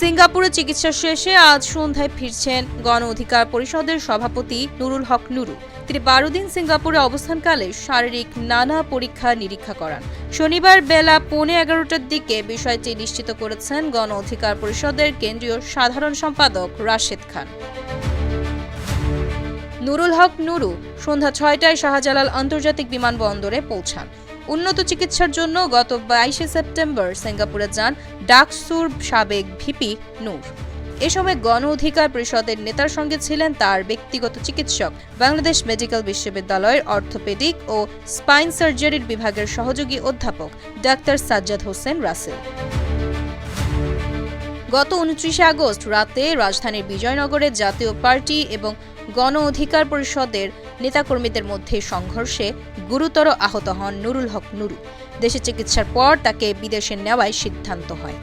সিঙ্গাপুরে চিকিৎসা শেষে আজ সন্ধ্যায় ফিরছেন গণ অধিকার পরিষদের সভাপতি নুরুল হক নুরু। তিনি বারো দিন সিঙ্গাপুরে অবস্থানকালে শারীরিক নানা পরীক্ষা নিরীক্ষা করান। শনিবার বেলা পৌনে এগারোটার দিকে বিষয়টি নিশ্চিত করেছেন গণ অধিকার পরিষদের কেন্দ্রীয় সাধারণ সম্পাদক রাশেদ খান। নুরুল হক নুরু সন্ধ্যা ছয়টায় শাহজালাল আন্তর্জাতিক বিমানবন্দরে পৌঁছান। উন্নত চিকিৎসার জন্য গত বাইশে সেপ্টেম্বর সিঙ্গাপুরে যান ডাকসুর সাবেক ভিপি নূর। এ সময় গণ অধিকার পরিষদের নেতার সঙ্গে ছিলেন তার ব্যক্তিগত চিকিৎসক। বাংলাদেশ মেডিকেল বিশ্ববিদ্যালয়ের অর্থোপেডিক ও স্পাইন সার্জারির বিভাগের সহযোগী অধ্যাপক ডাক্তার সাজ্জাদ হোসেন রাসেল। গত উনত্রিশে আগস্ট রাতে রাজধানীর বিজয়নগরে জাতীয় পার্টি এবং গণ অধিকার পরিষদের নেতাকর্মীদের মধ্যে সংঘর্ষে গুরুতর আহত হন নুরুল হক নুরু। দেশে চিকিৎসার পর তাকে বিদেশে নেওয়ায় সিদ্ধান্ত হয়।